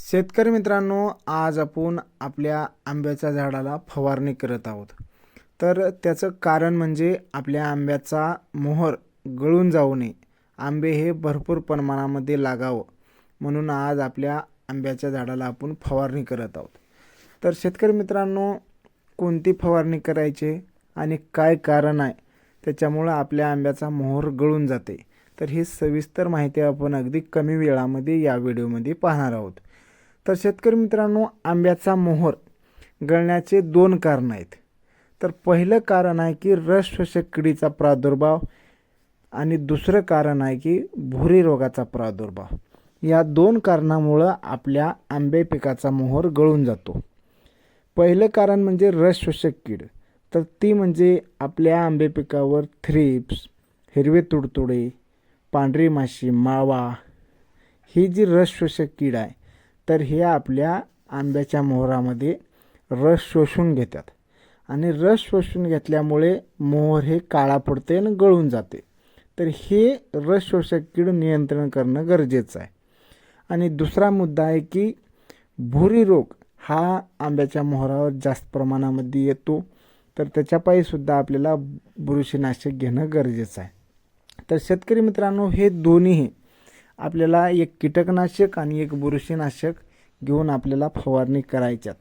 शेतकरी मित्रांनो आज आपण आपल्या आंब्याच्या झाडाला फवारणी करत आहोत. तर त्याचं कारण म्हणजे आपल्या आंब्याचा मोहर गळून जाऊ नये. आंबे हे भरपूर प्रमाणामध्ये लागावं. म्हणून आज आपल्या आंब्याच्या झाडाला आपण फवारणी करत आहोत. तर शेतकरी मित्रांनो कोणती फवारणी करायची आणि काय कारण आहे त्याच्यामुळं आपल्या आंब्याचा मोहर गळून जाते. तर ही सविस्तर माहिती आपण अगदी कमी वेळामध्ये या व्हिडिओमध्ये पाहणार आहोत. तर शेतकरी मित्रांनो आंब्याचा मोहर गळण्याचे दोन कारण आहेत. तर पहिलं कारण आहे की रस शोषक किडीचा प्रादुर्भाव आणि दुसरं कारण आहे की भुरी रोगाचा प्रादुर्भाव. या दोन कारणामुळं आपल्या आंबे पिकाचा मोहर गळून जातो. पहिलं कारण म्हणजे रस शोषक कीड. तर ती म्हणजे आपल्या आंबे पिकावर थ्रिप्स हिरवे तुडतुडे पांढरी माशी मावा ही जी रस शोषक कीड आहे तर हे आपल्या आंब्याच्या मोहरामध्ये रस शोषून घेतात. आणि रस शोषून घेतल्यामुळे मोहर हे काळा पडते आणि गळून जाते. तर हे रस शोषक कीड नियंत्रण करणं गरजेचं आहे. आणि दुसरा मुद्दा आहे की भुरी रोग हा आंब्याच्या मोहरावर जास्त प्रमाणामध्ये येतो. तर त्याच्यापायी सुद्धा आपल्याला बुरशीनाशक घेणं गरजेचं आहे. तर शेतकरी मित्रांनो हे दोन्हीही आपल्याला एक कीटकनाशक आणि एक बुरशीनाशक घेऊन आपल्याला फवारणी करायच्यात.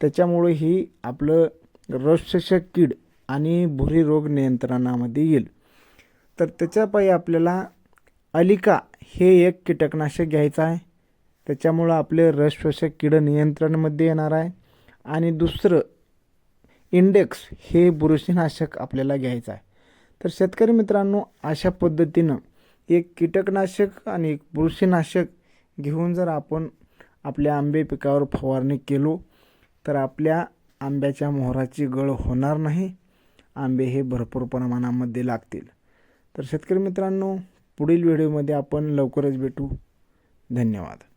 त्याच्यामुळे ही आपलं रसशोषक कीड आणि भुरी रोग नियंत्रणामध्ये येईल. तर त्याच्यापायी आपल्याला अलिका हे एक कीटकनाशक घ्यायचं आहे. त्याच्यामुळं आपले रस कीड नियंत्रणमध्ये येणार आहे. आणि दुसरं इंडेक्स हे बुरशीनाशक आपल्याला घ्यायचं आहे. तर शेतकरी मित्रांनो अशा पद्धतीनं एक कीटकनाशक आणि एक बुरशीनाशक घेऊन जर आपण आपल्या आंबे पिकावर फवारणी केलो तर आपल्या आंब्याच्या मोहराची गळ होणार नाही. आंबे हे भरपूर प्रमाणामध्ये लागतील. तर शेतकरी मित्रांनो पुढील व्हिडिओमध्ये आपण लवकरच भेटू. धन्यवाद.